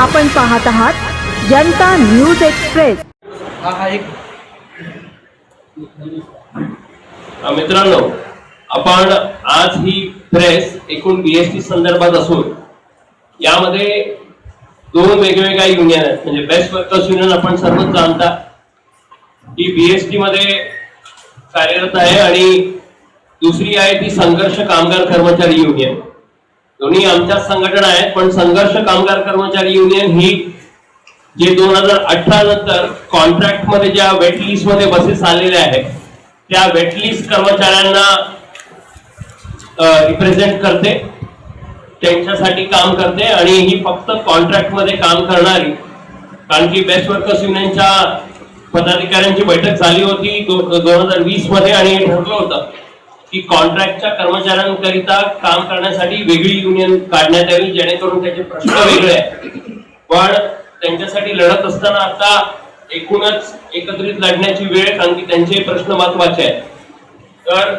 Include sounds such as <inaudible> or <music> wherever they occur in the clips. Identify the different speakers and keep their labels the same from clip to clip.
Speaker 1: आपण पाहत आहात जनता न्यूज एक्सप्रेस.
Speaker 2: हा एक.
Speaker 3: मित्रांनो आपण आज ही प्रेस एकूण बीएसटी संदर्भात असून यामध्ये दोन वेगवेगळ्या युनियन आहेत. म्हणजे बेस्ट वर्कर्स युनियन आपण सर्वच जाणता. ही बीएसटी मध्ये कार्यरत आहे आणि दुसरी आहे ती संघर्ष कामगार कर्मचारी युनियन दोन्ही आमच्याच संघटना आहेत पण संघर्ष कामगार कर्मचारी युनियन ही जे दोन हजार अठरा नंतर कॉन्ट्रॅक्टमध्ये ज्या वेट लिस्टमध्ये बसेस आलेल्या आहेत त्या वेट लिस्ट कर्मचाऱ्यांना रिप्रेझेंट करते त्यांच्यासाठी काम करते आणि ही फक्त कॉन्ट्रॅक्टमध्ये काम करणारी कारण की बेस्ट वर्कर्स युनियनच्या पदाधिकाऱ्यांची बैठक झाली होती दोन हजार वीसमध्ये आणि हे ठरलं होतं. की कॉन्ट्रॅक्टच्या कर्मचाऱ्यांकरिता काम करण्यासाठी वेगळी युनियन काढण्यात यावी जेणेकरून त्याचे प्रश्न वेगळे आहेत. पण त्यांच्यासाठी लढत असताना आता एकूणच एकत्रित लढण्याची वेळ कारण की त्यांचे प्रश्न महत्त्वाचे आहेत. तर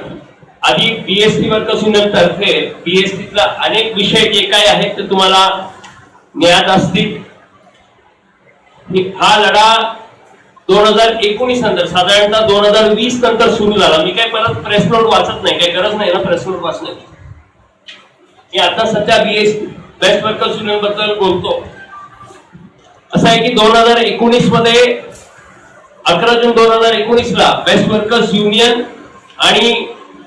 Speaker 3: आधी बीएसटी वर्कर्स युनियन तर्फे बीएसटीतला अनेक विषय जे काय आहेत ते तुम्हाला ज्ञात असतील. हा लढा दोन हजार एकोणीस नंतर साधारणतः दोन हजार वीस नंतर सुरू झाला. मी काय परत प्रेस नोट वाचत नाही काही गरज नाही ना प्रेस नोट वाचण्याची. मी आता सध्या बीएस बेस्ट वर्कर्स युनियनबद्दल बोलतो. असं आहे की दोन हजार एकोणीसमध्ये अकरा जून दोन हजार एकोणीस ला बेस्ट वर्कर्स युनियन आणि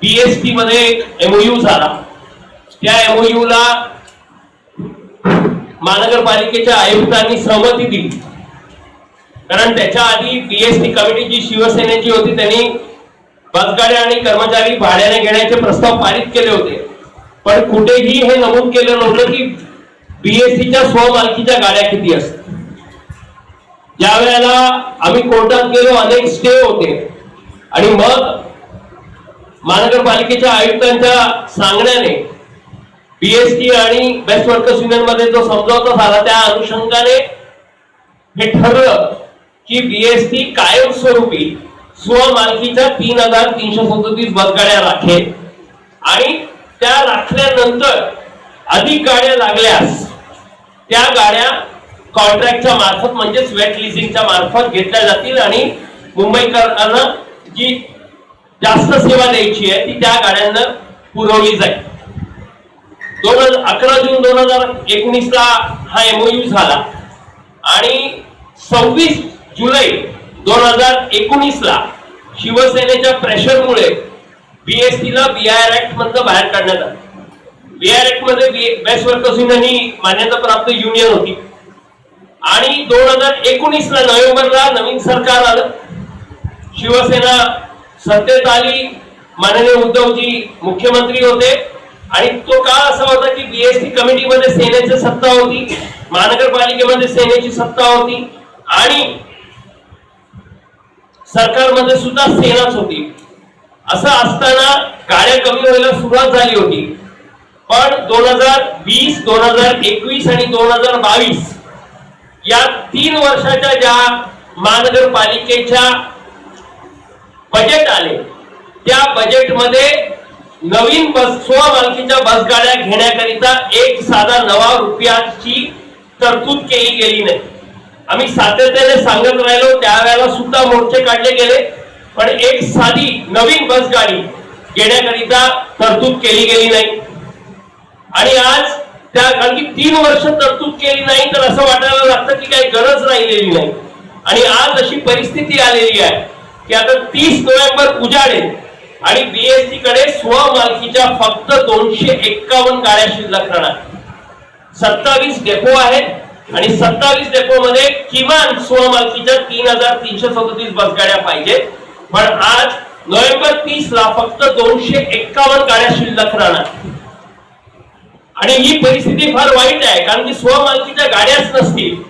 Speaker 3: बीएसटी मध्ये एमओयू झाला. त्या एमओयू ला महानगरपालिकेच्या आयुक्तांनी सहमती दिली. कारण त्याच्या आधी बीएसटी कमिटी जी शिवसेनेची होती त्यांनी बसगाड्या आणि कर्मचारी भाड्याने घेण्याचे प्रस्ताव पारित केले होते. पण कुठेही हे नमूद केलं नव्हतं की बीएसटीच्या स्वमालकीच्या गाड्या किती असतात ज्या वेळेला आम्ही कोर्टात गेलो अनेक स्टे होते. आणि मग महानगरपालिकेच्या आयुक्तांच्या सांगण्याने बीएसटी आणि बेस्ट वर्कर्स युनियनमध्ये जो समजावता झाला त्या अनुषंगाने हे ठरलं. की बीएसटी कायमस्वरूपी स्वमालकीच्या तीन हजार तीनशे सदतीस बसगाड्या राखेल. आणि त्या राखल्यानंतर अधिक गाड्या लागल्यास त्या गाड्या कॉन्ट्रॅक्टच्या मार्फत म्हणजेच वेट लिझिंगच्या मार्फत घेतल्या जातील आणि मुंबईकरांना जी जास्त सेवा द्यायची आहे ती त्या गाड्यांना पुरवली जाईल. दोन हजार अकरा जून दोन हजार एकोणीसला हा एमओयू झाला आणि सव्वीस जुलै दोन हजार एकोणीस ला शिवसेनेच्या प्रेशरमुळे बीएसटी ला बीआर ऍक्ट मधनं बाहेर काढण्यात आलं. बीआर ऍक्टमध्ये बेस्ट वर्कर्स युनियन ही मान्यता प्राप्त युनियन होती. आणि दोन हजार एकोणीस ला नोव्हेंबरला नवीन सरकार आलं. शिवसेना सत्तेत आली. माननीय उद्धवजी मुख्यमंत्री होते. आणि तो काळ असा होता की बीएसटी कमिटीमध्ये सेनेची सत्ता होती. महानगरपालिकेमध्ये सेनेची सत्ता होती. आणि सरकारमध्ये सुद्धा सेनाच होती. असं असताना गाड्या कमी व्हायला सुरुवात झाली होती. पण दोन हजार वीस दोन हजार एकवीस आणि दोन हजार बावीस या तीन वर्षाच्या ज्या महानगरपालिकेच्या बजेट आले त्या बजेटमध्ये नवीन बस स्वमालकीच्या बसगाड्या घेण्याकरिता एक साधा नवा रुपयाची तरतूद केली गेली नाही. आम्ही सातत्याने सांगत राहिलो त्यावेळेला सुद्धा मोर्चे काढले गेले. पण एक साधी नवीन बस गाडी घेण्याकरिता तरतूद केली गेली नाही. आणि आज त्या कारण की तीन वर्ष तरतूद केली नाही तर असं वाटायला लागतं की काही गरज राहिलेली नाही. आणि आज अशी परिस्थिती आलेली आहे की आता तीस नोव्हेंबर उजाडेल आणि बीएसटी कडे स्वमालकीच्या फक्त दोनशे एक्कावन्न गाड्या शिल्लक राहणार. सत्तावीस डेपो आहेत. आणि सत्तावीस डेपो मध्ये किमान स्वमालकीच्या तीन हजार तीनशे सदतीस बसगाड्या पाहिजेत. पण आज नोव्हेंबर तीस ला फक्त दोनशे एक्कावन्न गाड्या शिल्लक राहणार. आणि ही परिस्थिती फार वाईट आहे कारण की स्वमालकीच्या गाड्याच नसतील.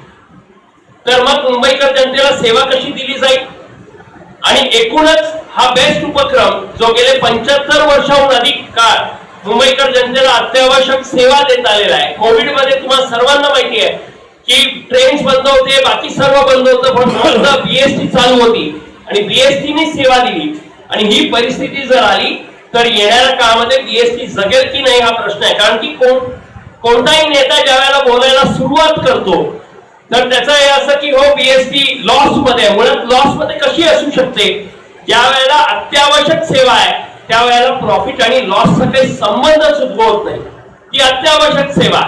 Speaker 3: तर मग मुंबईकर जनतेला सेवा कशी दिली जाईल? आणि एकूणच हा बेस्ट उपक्रम जो गेले पंच्याहत्तर वर्षाहून अधिक काळ मुंबईकर जनतेला अत्यावश्यक सेवा देत आलेला आहे. कोविडमध्ये तुम्हाला सर्वांना माहिती आहे की ट्रेन्स बंद होते बाकी सर्व बंद होतं पण फक्त बीएसटी चालू होती. आणि बीएसटीने सेवा दिली. आणि ही परिस्थिती जर आली तर येणाऱ्या काळामध्ये बीएसटी जगेल की नाही हा प्रश्न आहे. कारण की कोण कोणताही नेता ज्या वेळेला बोलायला सुरुवात करतो तर त्याचं हे असं की हो बीएसटी लॉसमध्ये आहे. मुळात लॉसमध्ये कशी असू शकते? ज्या वेळेला अत्यावश्यक सेवा आहे त्यावेळेला प्रॉफिट आणि लॉसचा काही संबंधच उद्भवत नाही. ती अत्यावश्यक सेवा.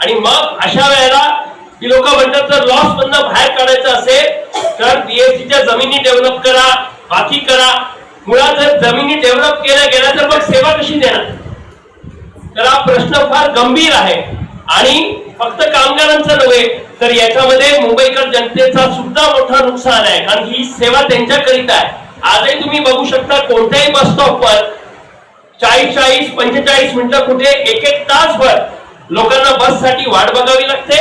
Speaker 3: आणि मग अशा वेळेला ती लोक म्हणतात जर लॉस मधनं बाहेर काढायचं असेल तर बीएससीच्या जमिनी डेव्हलप करा बाकी करा. मुळात जर जमिनी डेव्हलप केल्या गेल्या तर मग सेवा कशी देणार? तर हा प्रश्न फार गंभीर आहे. आणि फक्त कामगारांचं नव्हे तर याच्यामध्ये मुंबईकर जनतेचा सुद्धा मोठा नुकसान आहे. कारण ही सेवा त्यांच्याकरिता आहे. आजही तुम्ही बघू शकता कोणत्याही बस स्टॉपवर चाळीस चाळीस पंचेचाळीस मिनिटं कुठे एक एक तासभर लोकांना बससाठी वाट बघावी लागते.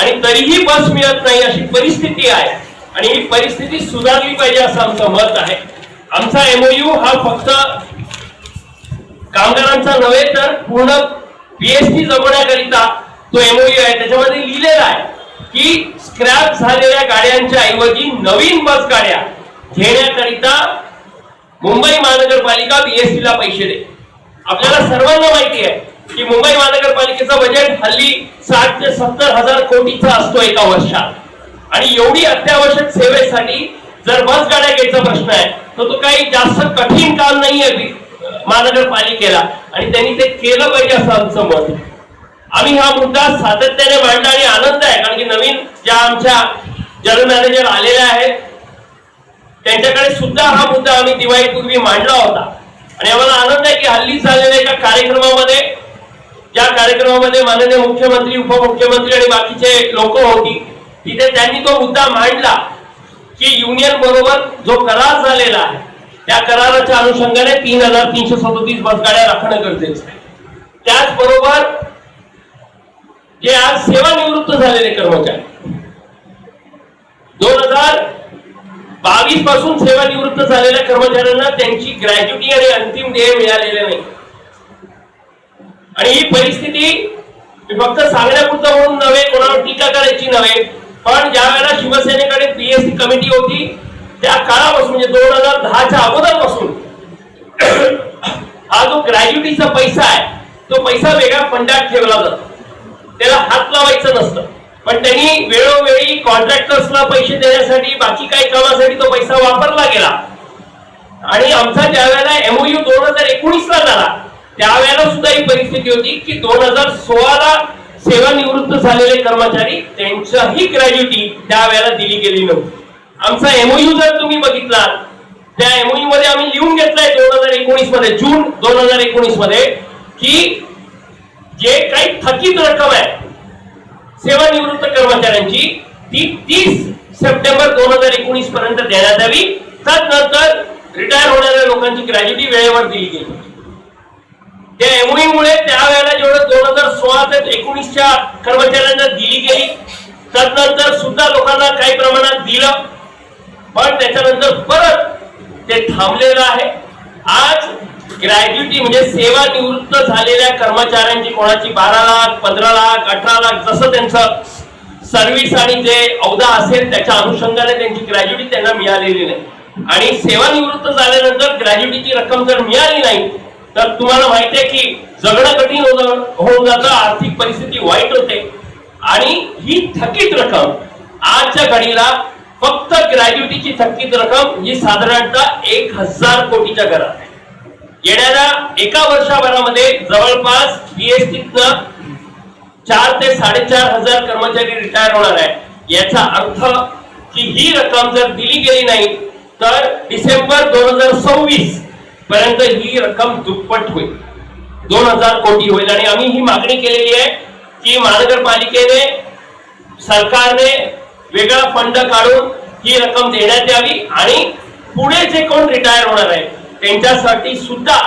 Speaker 3: आणि तरीही बस मिळत नाही अशी परिस्थिती आहे. आणि ही परिस्थिती सुधारली पाहिजे असं आमचं मत आहे. आमचा एमओयू हा फक्त कामगारांचा नव्हे तर पूर्ण पीएचडी जगवण्याकरिता तो एमओयू आहे. त्याच्यामध्ये लिहिलेला आहे की स्क्रॅप झालेल्या गाड्यांच्या ऐवजी नवीन बस गाड्या घेण्याकरिता मुंबई महानगरपालिका बीएसटी ला पैसे दे आपल्याला सर्वांना माहिती आहे. की मुंबई महानगरपालिकेचं बजेट हल्ली साठ ते सत्तर हजार कोटीचा असतो एका वर्षात. आणि एवढी अत्यावश्यक सेवेसाठी जर बस गाड्या घ्यायचा प्रश्न आहे तर तो काही जास्त कठीण काम नाही आहे महानगरपालिकेला. आणि त्यांनी ते केलं पाहिजे असं आमचं मत आम्ही हा मुद्दा सातत्याने मांडला आणि आनंद आहे कारण की नवीन ज्या आमच्या जनरल मॅनेजर आलेल्या आहेत त्यांच्याकडे सुद्धा हा मुद्दा आम्ही दिवाळीपूर्वी मांडला होता. आणि आम्हाला आनंद आहे की हल्ली झालेल्या एका कार्यक्रमामध्ये ज्या कार्यक्रमामध्ये माननीय मुख्यमंत्री उपमुख्यमंत्री आणि बाकीचे लोक होती तिथे त्यांनी तो मुद्दा मांडला की युनियन बरोबर जो करार झालेला आहे त्या कराराच्या अनुषंगाने तीन हजार तीनशे सदोतीस बसगाड्या राखणं गरजेचं आहे. त्याचबरोबर जे आज सेवानिवृत्त झालेले कर्मचारी दोन हजार बावीसपासून सेवानिवृत्त झालेल्या कर्मचाऱ्यांना त्यांची ग्रॅज्युटी आणि अंतिम देय मिळालेले नाही. आणि ही परिस्थिती फक्त सांगण्यापुरतं म्हणून नव्हे कोणावर टीका करायची नव्हे पण ज्या वेळेला शिवसेनेकडे पीएससी कमिटी होती त्या काळापासून म्हणजे दोन हजार दहाच्या अगोदरपासून हा जो ग्रॅज्युटीचा पैसा आहे तो पैसा वेगळ्या फंडात ठेवला जातो. त्याला हात लावायचं नसतं. पण त्यांनी वेळोवेळी कॉन्ट्रॅक्टर्सला पैसे देण्यासाठी बाकी काही कामासाठी तो पैसा वापरला गेला. आणि आमचा ज्या वेळेला एमओयू दोन हजार एकोणीस ला झाला त्यावेळेला सुद्धा ही परिस्थिती होती की दोन हजार सोळाला सेवानिवृत्त झालेले कर्मचारी त्यांच्याही ग्रॅज्युटी त्यावेळेला दिली गेली नव्हती. आमचा एमओयू जर तुम्ही बघितला त्या एमओयू मध्ये आम्ही लिहून घेतलाय दोन हजार एकोणीसमध्ये जून दोन हजार एकोणीसमध्ये की जे काही थकीत रक्कम आहे सेवानिवृत्त कर्मचाऱ्यांची ती तीस सप्टेंबर दोन हजार एकोणीस पर्यंत देण्यात यावी. त्यानंतर रिटायर होणाऱ्या लोकांची ग्रॅज्युटी वेळेवर दिली गेली. त्या एमओई मुळे त्यावेळेला जेवढं दोन हजार सोळा ते एकोणीसच्या कर्मचाऱ्यांना दिली गेली त्यानंतर सुद्धा लोकांना काही प्रमाणात दिलं. पण त्याच्यानंतर परत ते थांबलेलं आहे. आज ग्रॅज्युटी म्हणजे सेवानिवृत्त झालेल्या कर्मचाऱ्यांची कोणाची बारा लाख पंधरा लाख अठरा लाख जसं त्यांचं सर्व्हिस आणि जे अवधा असेल त्याच्या अनुषंगाने त्यांची ग्रॅज्युटी त्यांना मिळालेली नाही. आणि सेवानिवृत्त झाल्यानंतर ग्रॅज्युटीची रक्कम जर मिळाली नाही तर तुम्हाला माहिती आहे की जगणं कठीण होऊन जातं आर्थिक परिस्थिती वाईट होते. आणि ही थकीत रक्कम आजच्या घडीला फक्त ग्रॅज्युटीची थकीत रक्कम ही साधारणतः एक हजार कोटीच्या घरात आहे. येणाऱ्या एका वर्षभरामध्ये जवळपास बीएसटीतनं चार ते साडेचार हजार कर्मचारी रिटायर होणार आहे याचा अर्थ की ही रक्कम जर दिली गेली नाही तर डिसेंबर दोन हजार सव्वीस पर्यंत ही रक्कम दुप्पट होईल. दोन हजार कोटी होईल. आणि आम्ही ही मागणी केलेली आहे की महानगरपालिकेने सरकारने वेगळा फंड काढून ही रक्कम देण्यात यावी आणि पुढे जे कोण रिटायर होणार आहे त्यांच्यासाठी सुद्धा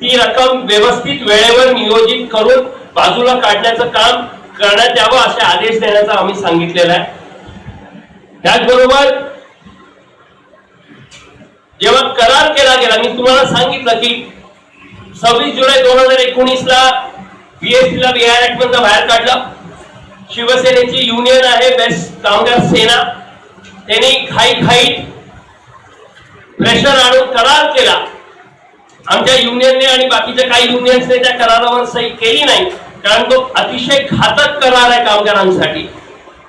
Speaker 3: ती रक्कम व्यवस्थित वेळेवर नियोजित करून बाजूला काढण्याचं काम करण्यात यावं असे आदेश देण्याचा आम्ही सांगितलेला आहे. त्याचबरोबर जेव्हा करार केला गेला मी तुम्हाला सांगितलं की सव्वीस जुलै दोन हजार एकोणीस ला बीएससी ला बिहार ऍक्ट मधनं बाहेर काढलं. शिवसेनेची युनियन आहे बेस्ट कामगार सेना त्यांनी घाई घाईत प्रेशर आणून करार केला. आमच्या युनियनने आणि बाकीच्या काही युनियन्सने त्या करारावर सही केली नाही. कारण तो अतिशय घातक करार आहे कामगारांसाठी.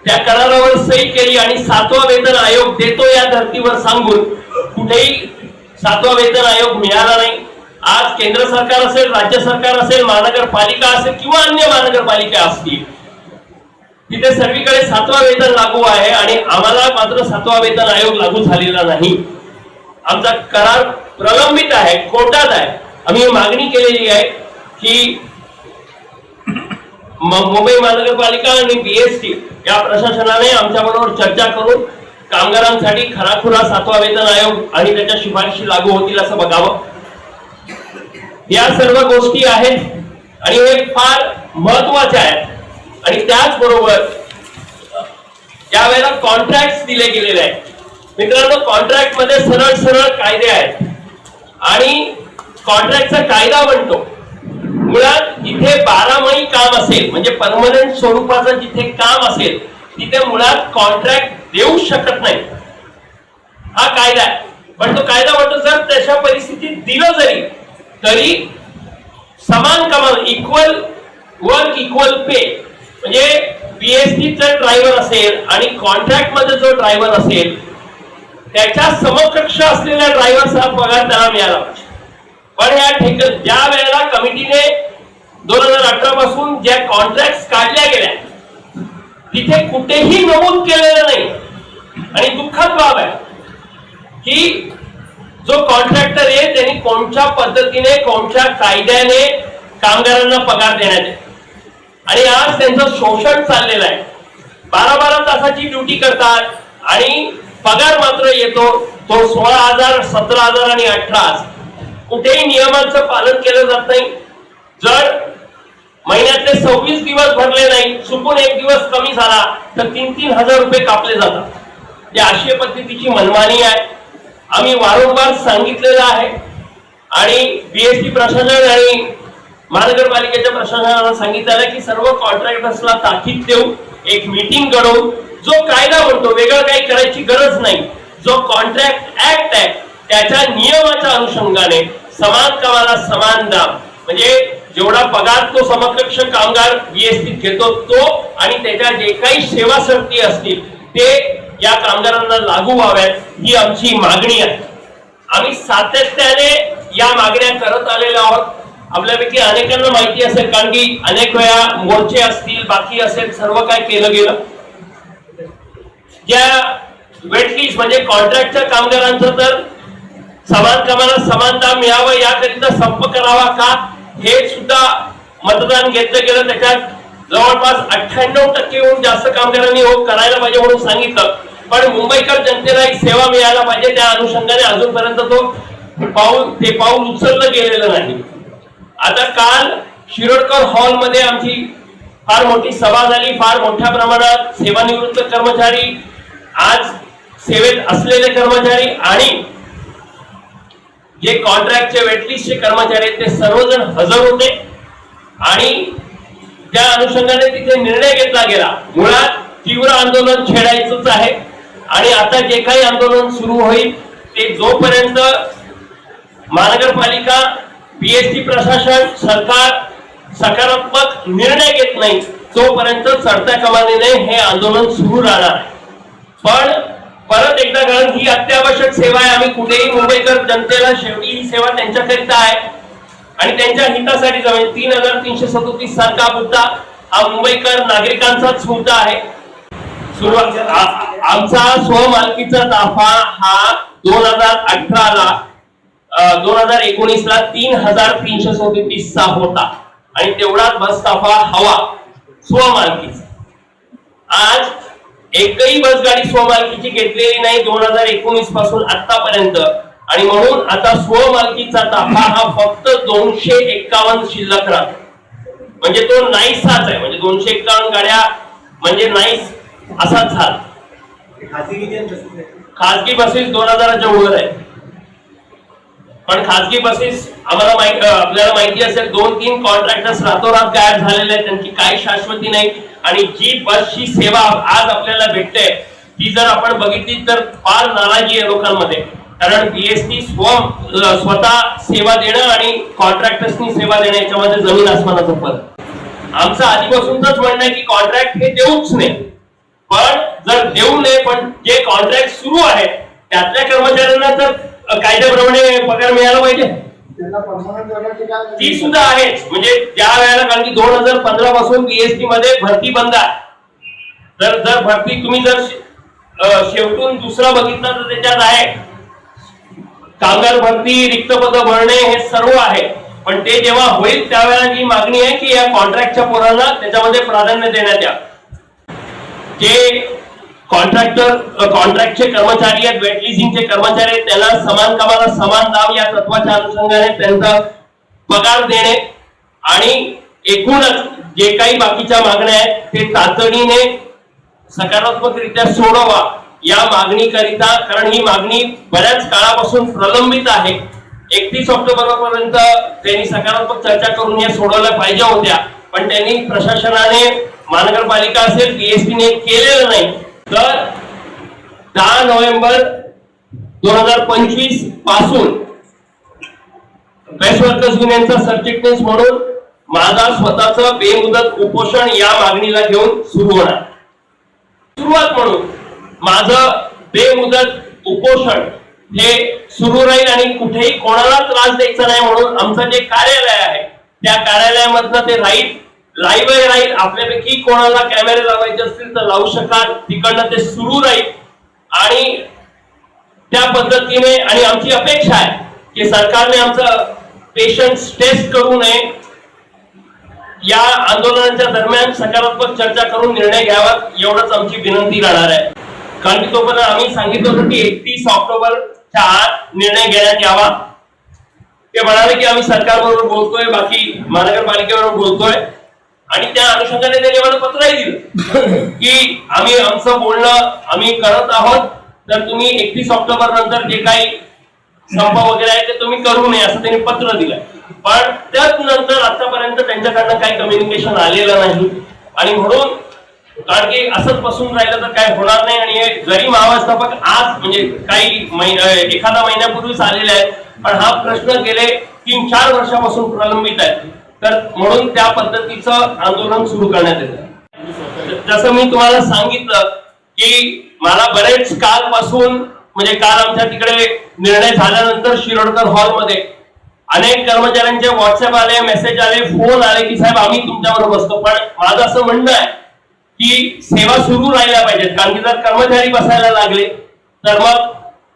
Speaker 3: त्या करारावर सही केली आणि सातवा वेतन आयोग देतो या धर्तीवर सांगून कुठेही सातवा वेतन आयोग मिळाला नाही. आज केंद्र सरकार असेल राज्य सरकार असेल महानगरपालिका असेल किंवा अन्य महानगरपालिका असतील तिथे सर्वीकडे सातवा वेतन लागू आहे आणि आम्हाला मात्र सातवा वेतन आयोग लागू झालेला नाही. आमचा करार प्रलंबित आहे कोर्टात आहे. आम्ही मागणी केलेली आहे की मुंबई महानगरपालिका आणि बीएसटी या प्रशासनाने आमच्याबरोबर चर्चा करून कामगारांसाठी खराखुरा सातवा वेतन आयोग आणि त्याच्या शिफारशी लागू होतील असं बघावं. या सर्व गोष्टी आहेत आणि हे फार महत्त्वाचे आहेत. आणि त्याचबरोबर त्यावेळेला कॉन्ट्रॅक्ट दिले गेलेले आहेत मित्रांनो कॉन्ट्रॅक्टमध्ये सरळ सरळ कायदे आहेत. आणि कॉन्ट्रॅक्टचा कायदा म्हणतो मुळात जिथे बारामही काम असेल म्हणजे परमनंट स्वरूपाचं जिथे काम असेल तिथे मुळात कॉन्ट्रॅक्ट देऊ शकत नाही. हा कायदा आहे. पण तो कायदा म्हणतो जर तशा परिस्थितीत दिलं जरी तरी समान कमाल इक्वल वर्क इक्वल पे म्हणजे बीएसटीचा ड्रायव्हर असेल आणि कॉन्ट्रॅक्टमध्ये जो ड्रायव्हर असेल त्याच्या समकक्ष असलेल्या ड्रायव्हरचा पगार त्याला मिळाला पाहिजे. पण या ठेक ज्या वेळेला कमिटीने दोन हजार अठरा पासून ज्या कॉन्ट्रॅक्ट काढल्या गेल्या तिथे कुठेही नमूद केलेलं नाही आणि दुःखद बाब आहे की जो कॉन्ट्रॅक्टर आहे त्यांनी कोणत्या पद्धतीने कोणत्या कायद्याने कामगारांना पगार देण्यात आणि आज त्यांचं शोषण चाललेलं आहे. बारा बारा तासाची ड्युटी करतात आणि पगार मात्र येतो तो सोळा हजार सतरा हजार आणि अठरा हजार. कुठेही नियमांचं पालन केलं जात नाही. जर महिन्यातले सव्वीस दिवस भरले नाही चुकून एक दिवस कमी झाला तर तीन तीन हजार रुपये कापले जातात. या अशी पद्धतीची मनमानी आहे. आम्ही वारंवार सांगितलेलं आहे. आणि बीएसटी प्रशासन आणि महानगरपालिकेच्या प्रशासनाला सांगितलेलं आहे की सर्व कॉन्ट्रॅक्टर्सला ताकीद देऊ एक मीटिंग घडवून जो कायदा म्हणतो वेगळं काही करायची गरज नाही जो कॉन्ट्रॅक्ट ऍक्ट आहे त्याच्या नियमाच्या अनुषंगाने समान कामाला समान दाम. म्हणजे जेवढा पगार तो समकक्ष कामगार बीएसटीत घेतो तो आणि त्याच्या जे काही सेवा सक्ती असतील ते या कामगारांना लागू व्हाव्यात ही आमची मागणी आहे. आम्ही सातत्याने या मागण्या करत आलेलो आहोत. आपल्यापैकी अनेकांना माहिती असेल कारण की अनेक वेळा मोर्चे असतील बाकी असेल सर्व काय केलं गेलं. ज्या वेटलिस्ट म्हणजे कॉन्ट्रॅक्टच्या कामगारांचं तर समान कामाला समानता मिळावं याकरिता संप करावा का? हे सुद्धा मतदान घेतलं गेलं त्याच्यात जवळपास अठ्ठ्याण्णव टक्केहून जास्त कामगारांनी हो करायला पाहिजे म्हणून सांगितलं. पण मुंबईकर जनतेला एक सेवा मिळायला पाहिजे त्या अनुषंगाने अजूनपर्यंत तो पाऊल ते पाऊल उचललं गेलेलं नाही. आता काल शिरोडकर हॉलमध्ये आमची फार मोठी सभा झाली फार मोठ्या प्रमाणात सेवानिवृत्त कर्मचारी आज सेवेत असलेले कर्मचारी आणि जे कॉन्ट्रॅक्टचे वेटलिस्टचे कर्मचारी आहेत ते सर्वजण हजर होते. आणि त्या अनुषंगाने तिथे निर्णय घेतला गेला. मुळात तीव्र आंदोलन छेडायचंच आहे. आणि आता जे काही आंदोलन सुरू होईल ते जोपर्यंत महानगरपालिका बीएसटी प्रशासन सरकार सकारात्मक निर्णय घेत नाही तोपर्यंत चढत्या कमानीने हे आंदोलन सुरू राहणार पण परत एकदा कारण ही अत्यावश्यक सेवा आहे. आम्ही कुठेही मुंबईकर जनतेला शेवटी ही सेवा त्यांच्याकरिता आहे. आणि त्यांच्या हितासाठी जमेल तीन हजार तीनशे सदोतीस सारखा मुद्दा हा मुंबईकर नागरिकांचाच मुद्दा आहे. आमचा स्वमालकीचा ताफा हा दोन हजार अठराला दोन हजार एकोणीस ला तीन हजार तीनशे सदोतीस चा होता. आणि तेवढाच बस ताफा हवा स्वमालकीचा. आज एकही बस गाडी स्वमालकीची घेतलेली नाही दोन हजार एकोणीसपासून आतापर्यंत आणि म्हणून आता स्वमालकीचा ताफा हा फक्त दोनशे एक्कावन्न शिल्लक राहतो. म्हणजे तो नाईसाच आहे. म्हणजे दोनशे एक्कावन्न गाड्या म्हणजे नाईस असाच झाला
Speaker 2: खाजगी
Speaker 3: बसेस दोन हजाराच्या वर आहे पण खासगी बसेस आम्हाला माहिती आपल्याला माहिती असेल दोन तीन कॉन्ट्रॅक्टर्स रातोरात गायब झालेले आहेत. त्यांची काही शाश्वती नाही. आणि जी बसची सेवा आज आपल्याला भेटते ती जर आपण बघितली तर फार नाराजी आहे लोकांमध्ये. कारण बीएसटी स्व स्वतः सेवा देणं आणि कॉन्ट्रॅक्टर्सनी सेवा देणं याच्यामध्ये जमीन आसमानाचा फरक. आमचं आधीपासूनच म्हणणं आहे की कॉन्ट्रॅक्ट हे देऊच नाही पण जर देऊ नये पण जे कॉन्ट्रॅक्ट सुरू आहे त्यातल्या कर्मचाऱ्यांना तर कायद्याप्रमाणे पगार मिळाला पाहिजे. ती सुद्धा आहेच. म्हणजे त्या वेळेला कारण की दोन हजार पंधरा पासून बीएसटी मध्ये भरती बंद आहे. तर जर भरती तुम्ही जर शेवटून दुसरा बघितलं तर त्याच्यात आहे. कामगार भरती रिक्त पद भरणे हे सर्व आहे. पण ते जेव्हा होईल त्यावेळेला ही मागणी आहे की या कॉन्ट्रॅक्टच्या पोरांना त्याच्यामध्ये प्राधान्य देण्यात या जे कॉन्ट्रॅक्टर कॉन्ट्रॅक्टचे कर्मचारी आहेत वेट लिझिंगचे कर्मचारी आहेत त्यांना समान कामाला समान लाभ या तत्वाच्या अनुषंगाने त्यांचा पगार देणे आणि एकूणच जे काही बाकीच्या मागण्या आहेत ते तातडीने सकारात्मकरित्या सोडवा. या मागणीकरिता कारण ही मागणी बऱ्याच काळापासून प्रलंबित आहे. एकतीस ऑक्टोबर पर्यंत त्यांनी सकारात्मक चर्चा करून या सोडवल्या पाहिजे होत्या. पण त्यांनी प्रशासनाने महानगरपालिका असेल बीएसटीने केलेलं नाही. तर दहा नोव्हेंबर दोन हजार पंचवीसपासून बेस्ट वर्कर्स युनियनचा सरचिटणीस म्हणून माझा स्वतःच बेमुदत उपोषण या मागणीला घेऊन सुरू होणार. सुरुवात म्हणून माझं बेमुदत उपोषण हे सुरू राहील आणि कुठेही कोणाला त्रास द्यायचा नाही म्हणून आमचं जे कार्यालय आहे त्या कार्यालयामधनं ते राहील लाईव्ह राहील. आपल्यापैकी कोणाला कॅमेरे लावायचे असतील तर लावू शकाल. तिकडनं ते सुरू राहील. आणि त्या पद्धतीने आणि आमची अपेक्षा आहे की सरकारने आमचं पेशन्स टेस्ट करू नये. या आंदोलनाच्या दरम्यान सकारात्मक चर्चा करून निर्णय घ्यावा एवढंच आमची विनंती राहणार आहे. कारण की तोपर्यंत आम्ही सांगितलं होतं की एकतीस ऑक्टोबरच्या आत निर्णय घेण्यात यावा. ते म्हणाले की आम्ही सरकारबरोबर बोलतोय बाकी महानगरपालिकेबरोबर बोलतोय. आणि त्या अनुषंगाने त्यांनी मला पत्रही दिलं. <coughs> की आम्ही आमचं बोलणं आम्ही करत आहोत. तर तुम्ही एकतीस ऑक्टोबर नंतर जे काही संप वगैरे आहे ते तुम्ही करू नये असं त्यांनी पत्र दिलं. पण त्याच नंतर आतापर्यंत त्यांच्याकडनं काही कम्युनिकेशन आलेलं नाही. आणि म्हणून कारण की असंच बसून राहिलं तर काय होणार नाही आणि हे जरी महाव्यवस्थापक आज म्हणजे काही एखादा महिन्यापूर्वीच आलेले आहेत पण हा प्रश्न गेले तीन चार वर्षापासून प्रलंबित आहे तर म्हणून त्या पद्धतीचं आंदोलन सुरू करण्यात येतं. जसं मी तुम्हाला सांगितलं की मला बरेच कालपासून म्हणजे काल आमच्या तिकडे निर्णय झाल्यानंतर शिरोडकर हॉलमध्ये अनेक कर्मचाऱ्यांचे व्हॉट्सअप आले मेसेज आले फोन आले की साहेब आम्ही तुमच्याबरोबर बसतो. पण माझं असं म्हणणं आहे की सेवा सुरू राहिल्या पाहिजेत. कारण की जर कर्मचारी बसायला लागले तर मग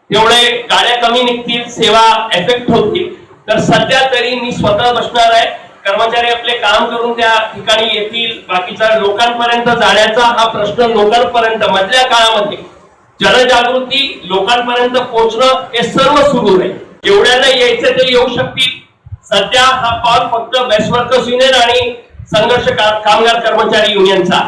Speaker 3: तेवढे गाड्या कमी निघतील सेवा एफेक्ट होतील. तर सध्या तरी मी स्वतः बसणार आहे. कर्मचारी आपले काम करून त्या ठिकाणी येतील. बाकीच्या लोकांपर्यंत जाण्याचा हा प्रश्न लोकांपर्यंत मधल्या काळामध्ये. जनजागृती लोकांपर्यंत पोहोचणं हे सर्व सुरू आहे. जेवढ्यांना यायचं ते येऊ शकतील. सध्या हा कॉल फक्त बेस्ट वर्कर्स युनियन आणि संघर्ष कामगार कर्मचारी युनियनचा